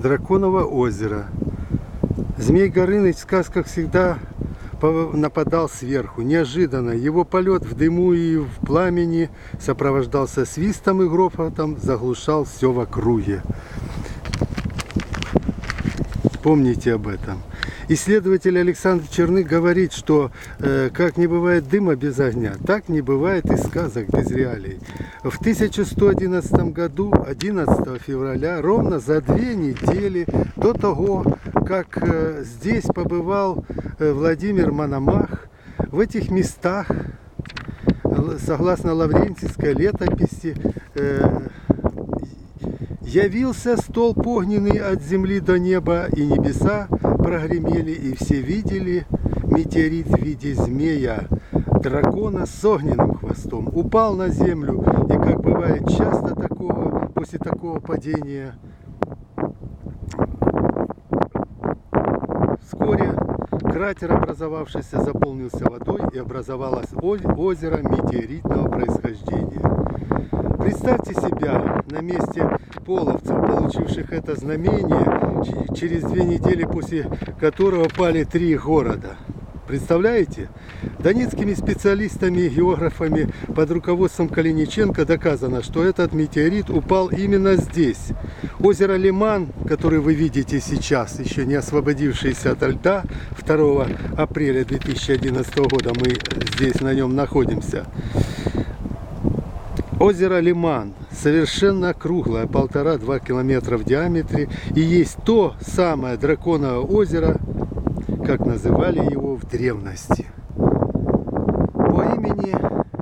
Драконово озеро. Змей Горыныч в сказках всегда нападал сверху, неожиданно. Его полет в дыму и в пламени сопровождался свистом и грохотом, заглушал все в округе. Помните об этом. Исследователь Александр Черных говорит, что э, как не бывает дыма без огня, так не бывает и сказок без реалий. В 1111 году, 11 февраля, ровно за две недели до того, как э, здесь побывал э, Владимир Мономах, в этих местах, согласно Лаврентьевской летописи, э, Явился столб огненный от земли до неба, и небеса прогремели, и все видели метеорит в виде змея, дракона с огненным хвостом. Упал на землю, и как бывает часто такого, после такого падения, вскоре кратер, образовавшийся, заполнился водой, и образовалось озеро метеоритного происхождения. Представьте себя на месте половцев, получивших это знамение, через две недели после которого пали три города. Представляете? Донецкими специалистами и географами под руководством Калиниченко доказано, что этот метеорит упал именно здесь. Озеро Лиман, которое вы видите сейчас, еще не освободившееся от льда, 2 апреля 2011 года мы здесь на нем находимся. Озеро Лиман совершенно круглое, полтора-два километра в диаметре, и есть то самое драконово озеро, как называли его в древности. По имени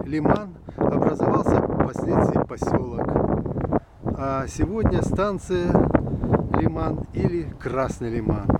Лиман образовался впоследствии поселок, а сегодня станция Лиман или Красный Лиман.